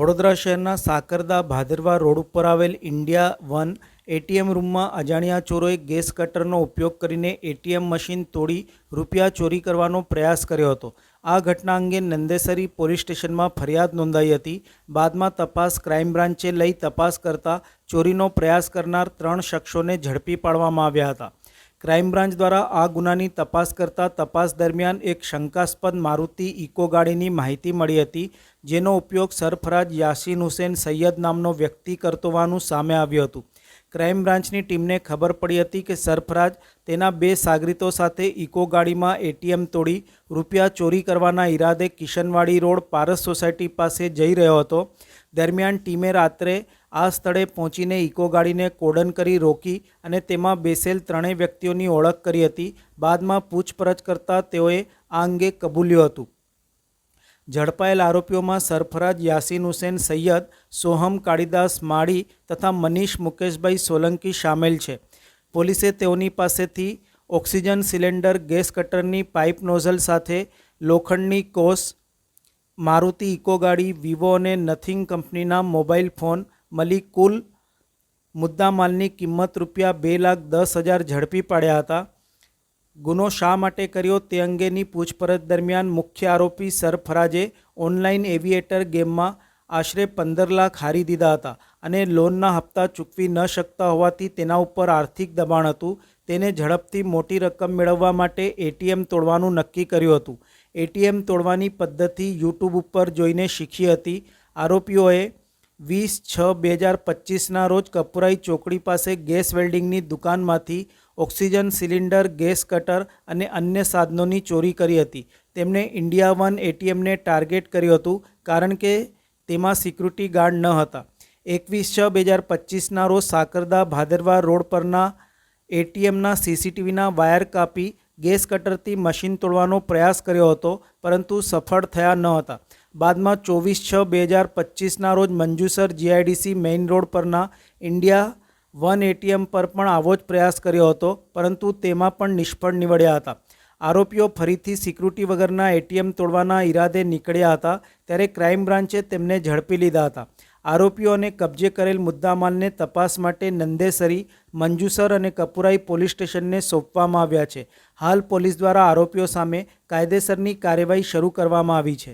વડોદરા શહેરના સાકરદા ભાદરવા રોડ ઉપર આવેલ ઇન્ડિયા વન એટીએમ રૂમમાં અજાણ્યા ચોરોએ ગેસ કટરનો ઉપયોગ કરીને એટીએમ મશીન તોડી રૂપિયા ચોરી કરવાનો પ્રયાસ કર્યો હતો. આ ઘટના અંગે નંદેસરી પોલીસ સ્ટેશનમાં ફરિયાદ નોંધાઈ હતી. બાદમાં તપાસ ક્રાઇમ બ્રાન્ચે લઈ તપાસ કરતા ચોરીનો પ્રયાસ કરનાર ત્રણ શખ્સોને ઝડપી પાડવામાં આવ્યા હતા. ક્રાઇમ બ્રાન્ચ દ્વારા આ ગુનાની તપાસ કરતા તપાસ દરમિયાન એક શંકાસ્પદ મારુતિ ઇકો ગાડીની માહિતી મળી હતી, જેનો ઉપયોગ સરફરાજ યાસીન હુસેન સૈયદ નામનો વ્યક્તિ કરતો હોવાનું સામે આવ્યું હતું. ક્રાઇમ બ્રાન્ચની ટીમને ખબર પડી હતી કે સરફરાજ તેના બે સાગરીતો સાથે ઇકો ગાડીમાં એટીએમ તોડી રૂપિયા ચોરી કરવાના ઈરાદે કિશનવાડી રોડ પારસ સોસાયટી પાસે જઈ રહ્યો હતો. દરમિયાન ટીમે રાત્રે આ સ્થળે પહોંચીને ઇકો ગાડીને કોડન કરી રોકી અને તેમાં બેસેલ ત્રણેય વ્યક્તિઓની ઓળખ કરી હતી. બાદમાં પૂછપરછ કરતાં તેઓએ આ અંગે કબૂલ્યું હતું. ઝડપાયેલ આરોપીઓમાં સરફરાજ યાસીન હુસેન, સૈયદ સોહમ કાળીદાસ માળી તથા મનીષ મુકેશભાઈ સોલંકી સામેલ છે. પોલીસે તેઓની પાસેથી ઓક્સિજન સિલિન્ડર, ગેસ કટરની પાઇપ નોઝલ સાથે લોખંડની કોસ મારુતિ ઇકો ગાડી, વિવો અને નથિંગ કંપનીના મોબાઈલ ફોન મળી કુલ મુદ્દામાલની કિંમત રૂપિયા બે લાખ દસ હજાર ઝડપી પાડ્યા હતા. ગુનો શા માટે કર્યો તે અંગેની પૂછપરછ દરમિયાન મુખ્ય આરોપી સરફરાજે ઓનલાઈન એવિએટર ગેમમાં આશરે પંદર લાખ હારી દીધા હતા અને લોનના હપ્તા ચૂકવી ન શકતા હોવાથી તેના ઉપર આર્થિક દબાણ હતું. તેને ઝડપથી મોટી રકમ મેળવવા માટે એટીએમ તોડવાનું નક્કી કર્યું હતું. એટીએમ તોડવાની પદ્ધતિ યુટ્યુબ ઉપર જોઈને શીખી હતી. આરોપીઓએ વીસ છ બે હજાર પચીસના રોજ કપુરાઈ ચોકડી પાસે ગેસ વેલ્ડિંગની દુકાનમાંથી ઓક્સિજન સિલિન્ડર, ગેસ કટર અને અન્ય સાધનોની ચોરી કરી હતી. તેમણે ઇન્ડિયા વન એટીએમને ટાર્ગેટ કર્યું હતું કારણ કે તેમાં સિક્યુરિટી ગાર્ડ ન હતા. એકવીસ છ બે હજાર પચીસના રોજ સાકરદા ભાદરવા રોડ પરના એટીએમના સીસીટીવીના વાયર કાપી ગેસ કટરથી મશીન તોડવાનો પ્રયાસ કર્યો હતો, પરંતુ સફળ થયા ન હતા. બાદમાં ચોવીસ છ બે હજાર પચીસના રોજ મંજુસર જીઆઈડીસી મેઇન રોડ પરના ઇન્ડિયા વન એટીએમ પર પણ આવો જ પ્રયાસ કર્યો હતો, પરંતુ તેમાં પણ નિષ્ફળ નીવડ્યા હતા. આરોપીઓ ફરીથી સિક્યુરિટી વગરના એટીએમ તોડવાના ઈરાદે નીકળ્યા હતા, ત્યારે ક્રાઇમ બ્રાન્ચે તેમને ઝડપી લીધા હતા. આરોપીઓને કબજે કરેલ મુદ્દામાલને તપાસ માટે નંદેસરી, મંજુસર અને કપુરાઈ પોલીસ સ્ટેશનને સોંપવામાં આવ્યા છે. હાલ પોલીસ દ્વારા આરોપીઓ સામે કાયદેસરની કાર્યવાહી શરૂ કરવામાં આવી છે.